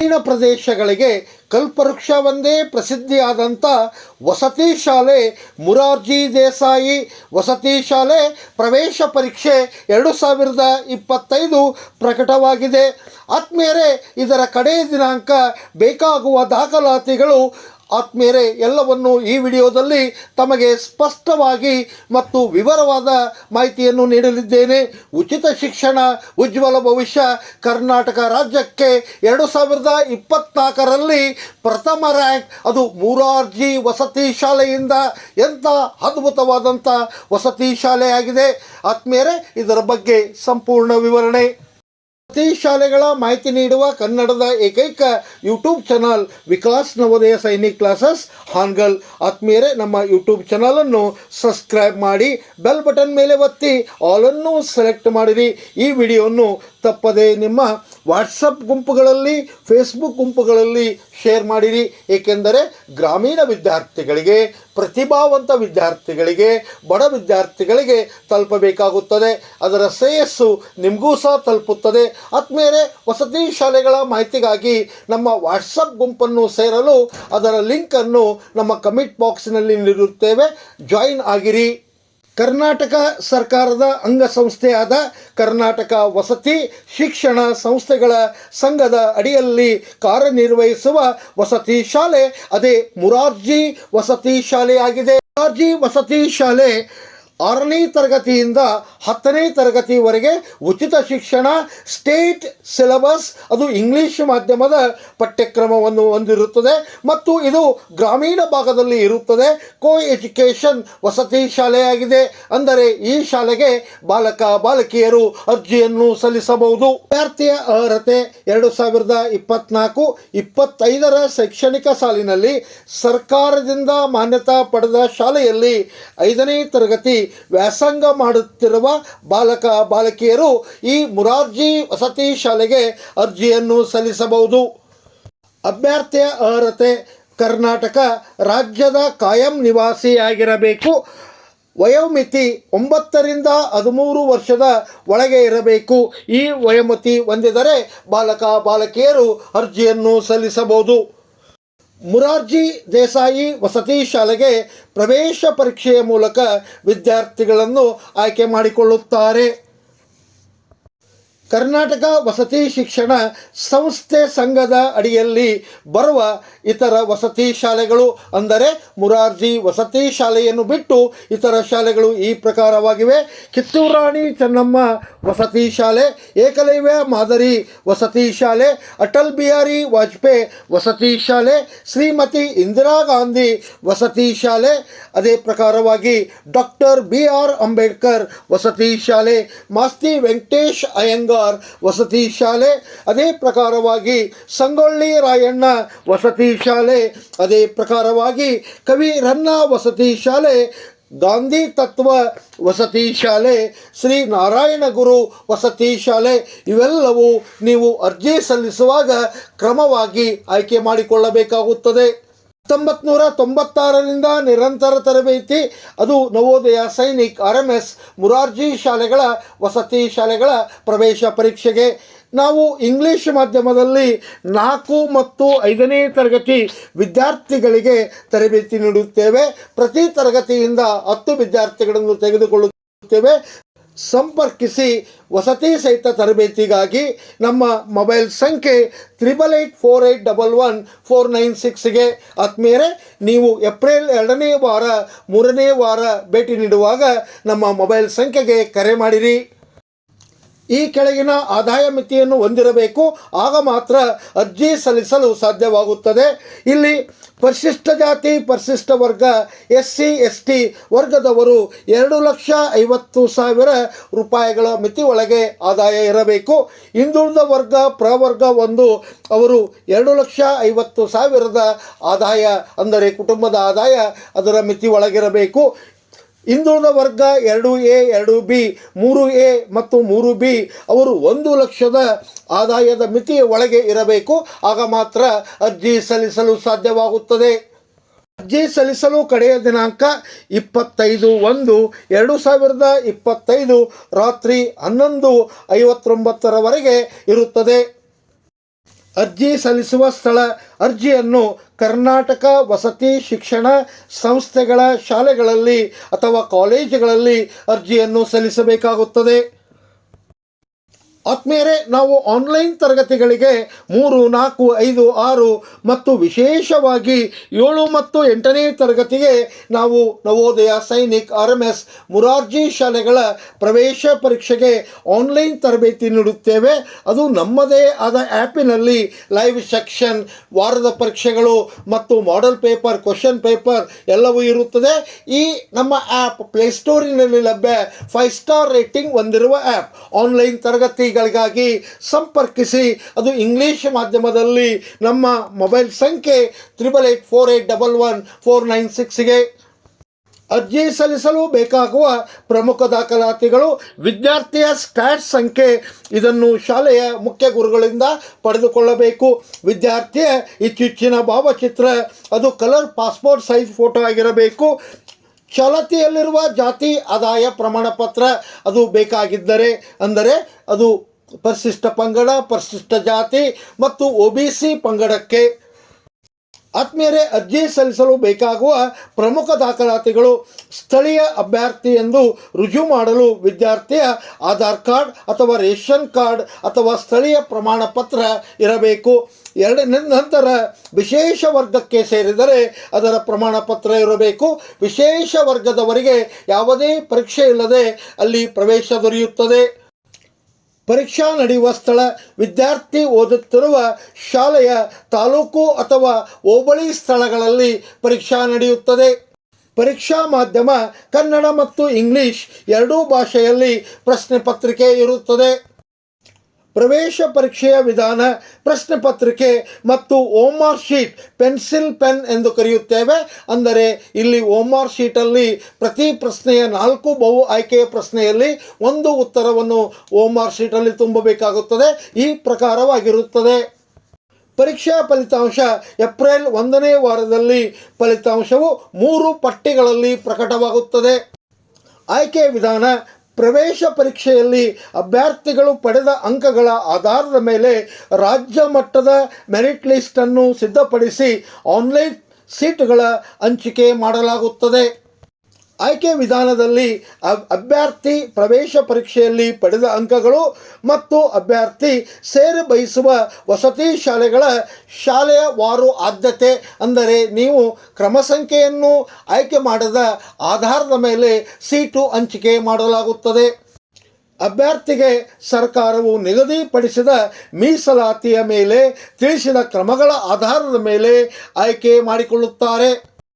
ಗ್ರಾಮೀಣ ಪ್ರದೇಶಗಳಿಗೆ ಕಲ್ಪವೃಕ್ಷ ಒಂದೇ ಪ್ರಸಿದ್ಧಿಯಾದಂಥ ವಸತಿ ಶಾಲೆ ಮುರಾರ್ಜಿ ದೇಸಾಯಿ ವಸತಿ ಶಾಲೆ ಪ್ರವೇಶ ಪರೀಕ್ಷೆ ಎರಡು ಸಾವಿರದ ಇಪ್ಪತ್ತೈದು ಪ್ರಕಟವಾಗಿದೆ. ಆತ್ಮೇರೆ ಇದರ ಕಡೆಯ ದಿನಾಂಕ ಬೇಕಾಗುವ ದಾಖಲಾತಿಗಳು ಆತ್ಮೀಯರೇ, ಎಲ್ಲವನ್ನು ಈ ವಿಡಿಯೋದಲ್ಲಿ ತಮಗೆ ಸ್ಪಷ್ಟವಾಗಿ ಮತ್ತು ವಿವರವಾದ ಮಾಹಿತಿಯನ್ನು ನೀಡಲಿದ್ದೇನೆ. ಉಚಿತ ಶಿಕ್ಷಣ, ಉಜ್ವಲ ಭವಿಷ್ಯ, ಕರ್ನಾಟಕ ರಾಜ್ಯಕ್ಕೆ ಎರಡು ಸಾವಿರದ ಇಪ್ಪತ್ನಾಲ್ಕರಲ್ಲಿ ಪ್ರಥಮ ರ್ಯಾಂಕ್, ಅದು ಮೂರಾರ್ಜಿ ವಸತಿ ಶಾಲೆಯಿಂದ. ಎಂಥ ಅದ್ಭುತವಾದಂಥ ವಸತಿ ಶಾಲೆಯಾಗಿದೆ. ಆತ್ಮೀಯರೇ, ಇದರ ಬಗ್ಗೆ ಸಂಪೂರ್ಣ ವಿವರಣೆ. ವಸತಿ ಶಾಲೆಗಳ ಮಾಹಿತಿ ನೀಡುವ ಕನ್ನಡದ ಏಕೈಕ YouTube channel Vikas Navodaya Sainik classes. Hangal ಆತ್ಮೀಯರೇ, ನಮ್ಮ ಯೂಟ್ಯೂಬ್ ಚಾನಲನ್ನು ಸಬ್ಸ್ಕ್ರೈಬ್ ಮಾಡಿ ಬೆಲ್ ಬಟನ್ ಮೇಲೆ ಒತ್ತಿ ಆಲನ್ನು ಸೆಲೆಕ್ಟ್ ಮಾಡಿರಿ. ಈ ವಿಡಿಯೋವನ್ನು ತಪ್ಪದೆ ನಿಮ್ಮ ವಾಟ್ಸಪ್ ಗುಂಪುಗಳಲ್ಲಿ, ಫೇಸ್ಬುಕ್ ಗುಂಪುಗಳಲ್ಲಿ ಶೇರ್ ಮಾಡಿರಿ. ಏಕೆಂದರೆ ಗ್ರಾಮೀಣ ವಿದ್ಯಾರ್ಥಿಗಳಿಗೆ, ಪ್ರತಿಭಾವಂತ ವಿದ್ಯಾರ್ಥಿಗಳಿಗೆ, ಬಡ ವಿದ್ಯಾರ್ಥಿಗಳಿಗೆ ತಲುಪಬೇಕಾಗುತ್ತದೆ. ಅದರ ಶ್ರೇಯಸ್ಸು ನಿಮಗೂ ಸಹ ತಲುಪುತ್ತದೆ. ಆದ್ಮೇಲೆ ವಸತಿ ಶಾಲೆಗಳ ಮಾಹಿತಿಗಾಗಿ ನಮ್ಮ ವಾಟ್ಸಪ್ ಗುಂಪನ್ನು ಸೇರಲು ಅದರ ಲಿಂಕನ್ನು ನಮ್ಮ ಕಮಿಟ್ ಬಾಕ್ಸ್ನಲ್ಲಿ ನೀಡುತ್ತೇವೆ ಜಾಯಿನ್ ಆಗಿರಿ. ಕರ್ನಾಟಕ ಸರ್ಕಾರದ ಅಂಗಸಂಸ್ಥೆಯಾದ ಕರ್ನಾಟಕ ವಸತಿ ಶಿಕ್ಷಣ ಸಂಸ್ಥೆಗಳ ಸಂಘದ ಅಡಿಯಲ್ಲಿ ಕಾರ್ಯನಿರ್ವಹಿಸುವ ವಸತಿ ಶಾಲೆ, ಅದೇ ಮುರಾರ್ಜಿ ವಸತಿ ಶಾಲೆಯಾಗಿದೆ. ಮುರಾರ್ಜಿ ವಸತಿ ಶಾಲೆ ಆರನೇ ತರಗತಿಯಿಂದ ಹತ್ತನೇ ತರಗತಿವರೆಗೆ ಉಚಿತ ಶಿಕ್ಷಣ ಸ್ಟೇಟ್ ಸಿಲೆಬಸ್ ಅದು ಇಂಗ್ಲಿಷ್ ಮಾಧ್ಯಮದ ಪಠ್ಯಕ್ರಮವನ್ನು ಹೊಂದಿರುತ್ತದೆ. ಮತ್ತು ಇದು ಗ್ರಾಮೀಣ ಭಾಗದಲ್ಲಿ ಇರುತ್ತದೆ. ಕೋ ಎಜುಕೇಷನ್ ವಸತಿ ಶಾಲೆಯಾಗಿದೆ. ಅಂದರೆ ಈ ಶಾಲೆಗೆ ಬಾಲಕ, ಬಾಲಕಿಯರು ಅರ್ಜಿಯನ್ನು ಸಲ್ಲಿಸಬಹುದು. ವಿದ್ಯಾರ್ಥಿಯ ಅರ್ಹತೆ ಎರಡು ಸಾವಿರದ ಇಪ್ಪತ್ನಾಲ್ಕು, ಇಪ್ಪತ್ತೈದರ ಶೈಕ್ಷಣಿಕ ಸಾಲಿನಲ್ಲಿ ಸರ್ಕಾರದಿಂದ ಮಾನ್ಯತಾ ಪಡೆದ ಶಾಲೆಯಲ್ಲಿ ಐದನೇ ತರಗತಿ ವ್ಯಾಸಂಗ ಮಾಡುತ್ತಿರುವ ಬಾಲಕ, ಬಾಲಕಿಯರು ಈ ಮುರಾರ್ಜಿ ವಸತಿ ಶಾಲೆಗೆ ಅರ್ಜಿಯನ್ನು ಸಲ್ಲಿಸಬಹುದು. ಅಭ್ಯರ್ಥಿಯ ಅರ್ಹತೆ ಕರ್ನಾಟಕ ರಾಜ್ಯದ ಕಾಯಂ ನಿವಾಸಿಯಾಗಿರಬೇಕು. ವಯೋಮಿತಿ ಒಂಬತ್ತರಿಂದ ಹದಿಮೂರು ವರ್ಷದ ಒಳಗೆ ಇರಬೇಕು. ಈ ವಯೋಮಿತಿ ಹೊಂದಿದರೆ ಬಾಲಕ, ಬಾಲಕಿಯರು ಅರ್ಜಿಯನ್ನು ಸಲ್ಲಿಸಬಹುದು. ಮುರಾರ್ಜಿ ದೇಸಾಯಿ ವಸತಿ ಶಾಲೆಗೆ ಪ್ರವೇಶ ಪರೀಕ್ಷೆಯ ಮೂಲಕ ವಿದ್ಯಾರ್ಥಿಗಳನ್ನು ಆಯ್ಕೆ ಮಾಡಿಕೊಳ್ಳುತ್ತಾರೆ. ಕರ್ನಾಟಕ ವಸತಿ ಶಿಕ್ಷಣ ಸಂಸ್ಥೆ ಸಂಘದ ಅಡಿಯಲ್ಲಿ ಬರುವ ಇತರ ವಸತಿ ಶಾಲೆಗಳು ಅಂದರೆ ಮುರಾರ್ಜಿ ವಸತಿ ಶಾಲೆಯನ್ನು ಬಿಟ್ಟು ಇತರ ಶಾಲೆಗಳು ಈ ಪ್ರಕಾರವಾಗಿವೆ. ಕಿತ್ತೂರಾಣಿ ಚೆನ್ನಮ್ಮ ವಸತಿ ಶಾಲೆ, ಏಕಲವ್ಯ ಮಾದರಿ ವಸತಿ ಶಾಲೆ, ಅಟಲ್ ಬಿಹಾರಿ ವಾಜಪೇಯಿ ವಸತಿ ಶಾಲೆ, ಶ್ರೀಮತಿ ಇಂದಿರಾ ಗಾಂಧಿ ವಸತಿ ಶಾಲೆ, ಅದೇ ಪ್ರಕಾರವಾಗಿ ಡಾಕ್ಟರ್ ಬಿ ಆರ್ ಅಂಬೇಡ್ಕರ್ ವಸತಿ ಶಾಲೆ, ಮಾಸ್ತಿ ವೆಂಕಟೇಶ್ ಅಯ್ಯಂಗಾರ್ ವಸತಿ ಶಾಲೆ, ಅದೇ ಪ್ರಕಾರವಾಗಿ ಸಂಗೊಳ್ಳಿ ರಾಯಣ್ಣ ವಸತಿ ಶಾಲೆ, ಅದೇ ಪ್ರಕಾರವಾಗಿ ಕವಿ ರನ್ನ ವಸತಿ ಶಾಲೆ, ಗಾಂಧಿ ತತ್ವ ವಸತಿ ಶಾಲೆ, ಶ್ರೀ ನಾರಾಯಣ ಗುರು ವಸತಿ ಶಾಲೆ, ಇವೆಲ್ಲವೂ ನೀವು ಅರ್ಜಿ ಸಲ್ಲಿಸುವಾಗ ಕ್ರಮವಾಗಿ ಆಯ್ಕೆ ಮಾಡಿಕೊಳ್ಳಬೇಕಾಗುತ್ತದೆ. ಹತ್ತೊಂಬತ್ತು ನೂರ ತೊಂಬತ್ತಾರರಿಂದ ನಿರಂತರ ತರಬೇತಿ, ಅದು Navodaya Sainik R M S Morarji ಶಾಲೆಗಳ, ವಸತಿ ಶಾಲೆಗಳ ಪ್ರವೇಶ ಪರೀಕ್ಷೆಗೆ. ನಾವು ಇಂಗ್ಲಿಷ್ ಮಾಧ್ಯಮದಲ್ಲಿ ನಾಲ್ಕು ಮತ್ತು ಐದನೇ ತರಗತಿ ವಿದ್ಯಾರ್ಥಿಗಳಿಗೆ ತರಬೇತಿ ನೀಡುತ್ತೇವೆ. ಪ್ರತಿ ತರಗತಿಯಿಂದ ಹತ್ತು ವಿದ್ಯಾರ್ಥಿಗಳನ್ನು ತೆಗೆದುಕೊಳ್ಳುತ್ತೇವೆ. ಸಂಪರ್ಕಿಸಿ ವಸತಿ ಸಹಿತ ತರಬೇತಿಗಾಗಿ ನಮ್ಮ ಮೊಬೈಲ್ ಸಂಖ್ಯೆ triple eight four eight double one four nine ಸಿಕ್ಸ್ಗೆ ಆತ್ಮೀಯರೇ ನೀವು ಏಪ್ರಿಲ್ ಎರಡನೇ ವಾರ, ಮೂರನೇ ವಾರ ಭೇಟಿ ನೀಡುವಾಗ ನಮ್ಮ ಮೊಬೈಲ್ ಸಂಖ್ಯೆಗೆ ಕರೆ ಮಾಡಿರಿ. ಈ ಕೆಳಗಿನ ಆದಾಯ ಮಿತಿಯನ್ನು ಹೊಂದಿರಬೇಕು. ಆಗ ಮಾತ್ರ ಅರ್ಜಿ ಸಲ್ಲಿಸಲು ಸಾಧ್ಯವಾಗುತ್ತದೆ. ಇಲ್ಲಿ ಪರಿಶಿಷ್ಟ ಜಾತಿ, ಪರಿಶಿಷ್ಟ ವರ್ಗ ಎಸ್ ಸಿ ಎಸ್ ಟಿ ವರ್ಗದವರು ಎರಡು ಲಕ್ಷ ಐವತ್ತು ಸಾವಿರ ರೂಪಾಯಿಗಳ ಮಿತಿ ಒಳಗೆ ಆದಾಯ ಇರಬೇಕು. ಹಿಂದುಳಿದ ವರ್ಗ, ಪ್ರವರ್ಗ ಒಂದು, ಅವರು ಎರಡು ಲಕ್ಷ ಐವತ್ತು ಸಾವಿರದ ಆದಾಯ, ಅಂದರೆ ಕುಟುಂಬದ ಆದಾಯ ಅದರ ಮಿತಿ ಒಳಗಿರಬೇಕು. ಹಿಂದುಳಿದ ವರ್ಗ ಎರಡು ಎ, ಎರಡು ಬಿ, ಮೂರು ಎ ಮತ್ತು ಮೂರು ಬಿ, ಅವರು ಒಂದು ಲಕ್ಷದ ಆದಾಯದ ಮಿತಿಯ ಒಳಗೆ ಇರಬೇಕು. ಆಗ ಮಾತ್ರ ಅರ್ಜಿ ಸಲ್ಲಿಸಲು ಸಾಧ್ಯವಾಗುತ್ತದೆ. ಅರ್ಜಿ ಸಲ್ಲಿಸಲು ಕಡೆಯ ದಿನಾಂಕ ಇಪ್ಪತ್ತೈದು ಒಂದು, ಎರಡು ಸಾವಿರದ ಇಪ್ಪತ್ತೈದು ರಾತ್ರಿ ಹನ್ನೊಂದು ಐವತ್ತೊಂಬತ್ತರವರೆಗೆ ಇರುತ್ತದೆ. ಅರ್ಜಿ ಸಲ್ಲಿಸುವ ಸ್ಥಳ ಅರ್ಜಿಯನ್ನು ಕರ್ನಾಟಕ ವಸತಿ ಶಿಕ್ಷಣ ಸಂಸ್ಥೆಗಳ ಶಾಲೆಗಳಲ್ಲಿ ಅಥವಾ ಕಾಲೇಜುಗಳಲ್ಲಿ ಅರ್ಜಿಯನ್ನು ಸಲ್ಲಿಸಬೇಕಾಗುತ್ತದೆ. ಆತ್ಮೀಯರೇ, ನಾವು ಆನ್ಲೈನ್ ತರಗತಿಗಳಿಗೆ ಮೂರು, ನಾಲ್ಕು, ಐದು, ಆರು ಮತ್ತು ವಿಶೇಷವಾಗಿ ಏಳು ಮತ್ತು ಎಂಟನೇ ತರಗತಿಗೆ ನಾವು Navodaya, Sainik, R M S, Morarji ಶಾಲೆಗಳ ಪ್ರವೇಶ ಪರೀಕ್ಷೆಗೆ ಆನ್ಲೈನ್ ತರಬೇತಿ ನೀಡುತ್ತೇವೆ. ಅದು ನಮ್ಮದೇ ಆದ ಆ್ಯಪಿನಲ್ಲಿ ಲೈವ್ ಸೆಕ್ಷನ್ ವಾರದ ಪರೀಕ್ಷೆಗಳು ಮತ್ತು ಮಾಡೆಲ್ ಪೇಪರ್ ಕ್ವಶನ್ ಪೇಪರ್ ಎಲ್ಲವೂ ಇರುತ್ತದೆ. ಈ ನಮ್ಮ ಆ್ಯಪ್ ಪ್ಲೇಸ್ಟೋರಿನಲ್ಲಿ ಲಭ್ಯ ಫೈವ್ ಸ್ಟಾರ್ ರೇಟಿಂಗ್ ಹೊಂದಿರುವ ಆ್ಯಪ್ ಆನ್ಲೈನ್ ತರಗತಿಗಳಿಗಾಗಿ ಸಂಪರ್ಕಿಸಿ. ಅದು ಇಂಗ್ಲೀಷ್ ಮಾಧ್ಯಮದಲ್ಲಿ ನಮ್ಮ ಮೊಬೈಲ್ ಸಂಖ್ಯೆ triple eight four eight double one four nine ಸಿಕ್ಸ್ಗೆ ಅರ್ಜಿ ಸಲ್ಲಿಸಲು ಬೇಕಾಗುವ ಪ್ರಮುಖ ದಾಖಲಾತಿಗಳು, ವಿದ್ಯಾರ್ಥಿಯ ಸ್ಟ್ಯಾಟ್ ಸಂಖ್ಯೆ, ಇದನ್ನು ಶಾಲೆಯ ಮುಖ್ಯ ಗುರುಗಳಿಂದ ಪಡೆದುಕೊಳ್ಳಬೇಕು. ವಿದ್ಯಾರ್ಥಿಯ ಇತ್ತೀಚಿನ ಭಾವಚಿತ್ರ, ಅದು ಕಲರ್, ಪಾಸ್ಪೋರ್ಟ್ ಸೈಜ್ ಫೋಟೋ ಆಗಿರಬೇಕು. ಚಾಲತಿಯಲ್ಲಿರುವ ಜಾತಿ ಆದಾಯ ಪ್ರಮಾಣ ಪತ್ರ ಅದು ಬೇಕಾಗಿದ್ದರೆ, ಅಂದರೆ ಅದು ಪರಿಶಿಷ್ಟ ಪಂಗಡ, ಪರಿಶಿಷ್ಟ ಜಾತಿ ಮತ್ತು ಒ ಬಿ ಸಿ ಪಂಗಡಕ್ಕೆ ಆತ್ಮೀಯರೇ, ಅರ್ಜಿ ಸಲ್ಲಿಸಲು ಬೇಕಾಗುವ ಪ್ರಮುಖ ದಾಖಲಾತಿಗಳು ಸ್ಥಳೀಯ ಅಭ್ಯರ್ಥಿ ಎಂದು ರುಜು ಮಾಡಲು ವಿದ್ಯಾರ್ಥಿಯ ಆಧಾರ್ ಕಾರ್ಡ್ ಅಥವಾ ರೇಷನ್ ಕಾರ್ಡ್ ಅಥವಾ ಸ್ಥಳೀಯ ಪ್ರಮಾಣ ಪತ್ರ ಇರಬೇಕು. ಎರಡನೇ ನಂತರ ವಿಶೇಷ ವರ್ಗಕ್ಕೆ ಸೇರಿದರೆ ಅದರ ಪ್ರಮಾಣ ಪತ್ರ ಇರಬೇಕು. ವಿಶೇಷ ವರ್ಗದವರಿಗೆ ಯಾವುದೇ ಪರೀಕ್ಷೆ ಇಲ್ಲದೆ ಅಲ್ಲಿ ಪ್ರವೇಶ ದೊರೆಯುತ್ತದೆ. ಪರೀಕ್ಷಾ ನಡೆಯುವ ಸ್ಥಳ ವಿದ್ಯಾರ್ಥಿ ಓದುತ್ತಿರುವ ಶಾಲೆಯ ತಾಲೂಕು ಅಥವಾ ಹೋಬಳಿ ಸ್ಥಳಗಳಲ್ಲಿ ಪರೀಕ್ಷಾ ನಡೆಯುತ್ತದೆ. ಪರೀಕ್ಷಾ ಮಾಧ್ಯಮ ಕನ್ನಡ ಮತ್ತು ಇಂಗ್ಲಿಷ್ ಎರಡೂ ಭಾಷೆಯಲ್ಲಿ ಪ್ರಶ್ನೆ ಪತ್ರಿಕೆ ಇರುತ್ತದೆ. ಪ್ರವೇಶ ಪರೀಕ್ಷೆಯ ವಿಧಾನ, ಪ್ರಶ್ನೆ ಪತ್ರಿಕೆ ಮತ್ತು ಓಮಾರ್ ಶೀಟ್, ಪೆನ್ಸಿಲ್, ಪೆನ್ ಎಂದು ಕರೆಯುತ್ತೇವೆ. ಅಂದರೆ ಇಲ್ಲಿ ಓಮಾರ್ ಶೀಟಲ್ಲಿ ಪ್ರತಿ ಪ್ರಶ್ನೆಯ ನಾಲ್ಕು ಬಹು ಆಯ್ಕೆಯ ಪ್ರಶ್ನೆಯಲ್ಲಿ ಒಂದು ಉತ್ತರವನ್ನು ಓಮಾರ್ ಶೀಟಲ್ಲಿ ತುಂಬಬೇಕಾಗುತ್ತದೆ. ಈ ಪ್ರಕಾರವಾಗಿರುತ್ತದೆ. ಪರೀಕ್ಷಾ ಫಲಿತಾಂಶ, ಏಪ್ರಿಲ್ ಒಂದನೇ ವಾರದಲ್ಲಿ ಫಲಿತಾಂಶವು ಮೂರು ಪಟ್ಟಿಗಳಲ್ಲಿ ಪ್ರಕಟವಾಗುತ್ತದೆ. ಆಯ್ಕೆ ವಿಧಾನ ಪ್ರವೇಶ ಪರೀಕ್ಷೆಯಲ್ಲಿ ಅಭ್ಯರ್ಥಿಗಳು ಪಡೆದ ಅಂಕಗಳ ಆಧಾರದ ಮೇಲೆ ರಾಜ್ಯ ಮಟ್ಟದ ಮೆರಿಟ್ ಲಿಸ್ಟನ್ನು ಸಿದ್ಧಪಡಿಸಿ ಆನ್ಲೈನ್ ಸೀಟುಗಳ ಹಂಚಿಕೆ ಮಾಡಲಾಗುತ್ತದೆ. ಆಯ್ಕೆ ವಿಧಾನದಲ್ಲಿ ಅಭ್ಯರ್ಥಿ ಪ್ರವೇಶ ಪರೀಕ್ಷೆಯಲ್ಲಿ ಪಡೆದ ಅಂಕಗಳು ಮತ್ತು ಅಭ್ಯರ್ಥಿ ಸೇರಿ ಬಯಸುವ ವಸತಿ ಶಾಲೆಗಳ ಶಾಲೆಯ ವಾರು ಆದ್ಯತೆ ಅಂದರೆ ನೀವು ಕ್ರಮ ಸಂಖ್ಯೆಯನ್ನು ಆಯ್ಕೆ ಮಾಡದ ಆಧಾರದ ಮೇಲೆ ಸೀಟು ಹಂಚಿಕೆ ಮಾಡಲಾಗುತ್ತದೆ. ಅಭ್ಯರ್ಥಿಗೆ ಸರ್ಕಾರವು ನಿಗದಿಪಡಿಸಿದ ಮೀಸಲಾತಿಯ ಮೇಲೆ ತಿಳಿಸಿದ ಕ್ರಮಗಳ ಆಧಾರದ ಮೇಲೆ ಆಯ್ಕೆ ಮಾಡಿಕೊಳ್ಳುತ್ತಾರೆ.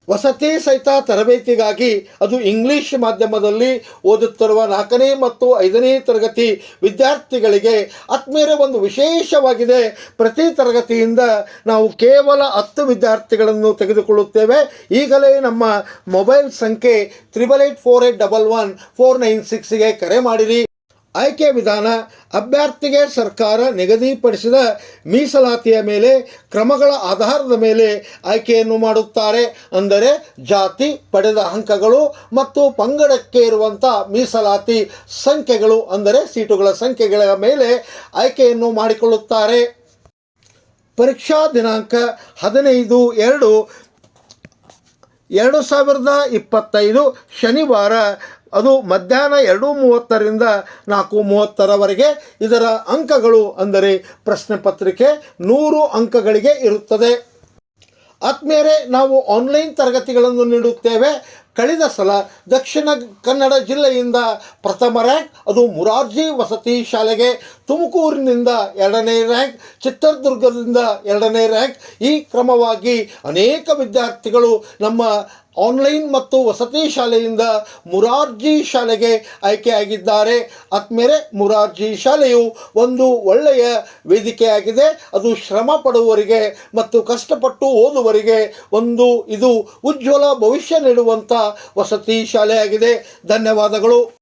ವಸತಿ ಸಹಿತ ತರಬೇತಿಗಾಗಿ ಅದು ಇಂಗ್ಲಿಷ್ ಮಾಧ್ಯಮದಲ್ಲಿ ಓದುತ್ತಿರುವ ನಾಲ್ಕನೇ ಮತ್ತು ಐದನೇ ತರಗತಿ ವಿದ್ಯಾರ್ಥಿಗಳಿಗೆ ಆತ್ಮೀಯರ ಒಂದು ವಿಶೇಷವಾಗಿದೆ. ಪ್ರತಿ ತರಗತಿಯಿಂದ ನಾವು ಕೇವಲ ಹತ್ತು ವಿದ್ಯಾರ್ಥಿಗಳನ್ನು ತೆಗೆದುಕೊಳ್ಳುತ್ತೇವೆ. ಈಗಲೇ ನಮ್ಮ ಮೊಬೈಲ್ ಸಂಖ್ಯೆ triple eight four eight double one four nine ಸಿಕ್ಸ್ಗೆ ಕರೆ ಮಾಡಿರಿ. ಆಯ್ಕೆ ವಿಧಾನ ಅಭ್ಯರ್ಥಿಗೆ ಸರ್ಕಾರ ನಿಗದಿಪಡಿಸಿದ ಮೀಸಲಾತಿಯ ಮೇಲೆ ಕ್ರಮಗಳ ಆಧಾರದ ಮೇಲೆ ಆಯ್ಕೆಯನ್ನು ಮಾಡುತ್ತಾರೆ ಅಂದರೆ ಜಾತಿ, ಪಡೆದ ಅಂಕಗಳು ಮತ್ತು ಪಂಗಡಕ್ಕೆ ಇರುವಂಥ ಮೀಸಲಾತಿ ಸಂಖ್ಯೆಗಳು ಅಂದರೆ ಸೀಟುಗಳ ಸಂಖ್ಯೆಗಳ ಮೇಲೆ ಆಯ್ಕೆಯನ್ನು ಮಾಡಿಕೊಳ್ಳುತ್ತಾರೆ. ಪರೀಕ್ಷಾ ದಿನಾಂಕ ಹದಿನೈದು ಎರಡು ಎರಡು ಸಾವಿರದ ಇಪ್ಪತ್ತೈದು ಶನಿವಾರ ಅದು ಮಧ್ಯಾಹ್ನ ಎರಡು ಮೂವತ್ತರಿಂದ ನಾಲ್ಕು ಮೂವತ್ತರವರೆಗೆ ಇದರ ಅಂಕಗಳು ಅಂದರೆ ಪ್ರಶ್ನೆ ಪತ್ರಿಕೆ ನೂರು ಅಂಕಗಳಿಗೆ ಇರುತ್ತದೆ. ಆತ್ಮೀಯರೇ ನಾವು ಆನ್ಲೈನ್ ತರಗತಿಗಳನ್ನು ನೀಡುತ್ತೇವೆ. ಕಳೆದ ಸಲ ದಕ್ಷಿಣ ಕನ್ನಡ ಜಿಲ್ಲೆಯಿಂದ ಪ್ರಥಮ ರ್ಯಾಂಕ್, ಅದು ಮುರಾರ್ಜಿ ವಸತಿ ಶಾಲೆಗೆ ತುಮಕೂರಿನಿಂದ ಎರಡನೇ ರ್ಯಾಂಕ್, ಚಿತ್ರದುರ್ಗದಿಂದ ಎರಡನೇ ರ್ಯಾಂಕ್. ಈ ಕ್ರಮವಾಗಿ ಅನೇಕ ವಿದ್ಯಾರ್ಥಿಗಳು ನಮ್ಮ ಆನ್ಲೈನ್ ಮತ್ತು ವಸತಿ ಶಾಲೆಯಿಂದ ಮುರಾರ್ಜಿ ಶಾಲೆಗೆ ಆಯ್ಕೆಯಾಗಿದ್ದಾರೆ. ಆದ್ಮೇಲೆ ಮುರಾರ್ಜಿ ಶಾಲೆಯು ಒಂದು ಒಳ್ಳೆಯ ವೇದಿಕೆಯಾಗಿದೆ. ಅದು ಶ್ರಮ ಪಡುವವರಿಗೆ ಮತ್ತು ಕಷ್ಟಪಟ್ಟು ಓದುವರಿಗೆ ಒಂದು ಇದು ಉಜ್ವಲ ಭವಿಷ್ಯ ನೀಡುವಂಥ ವಸತಿ ಶಾಲೆಯಾಗಿದೆ. ಧನ್ಯವಾದಗಳು.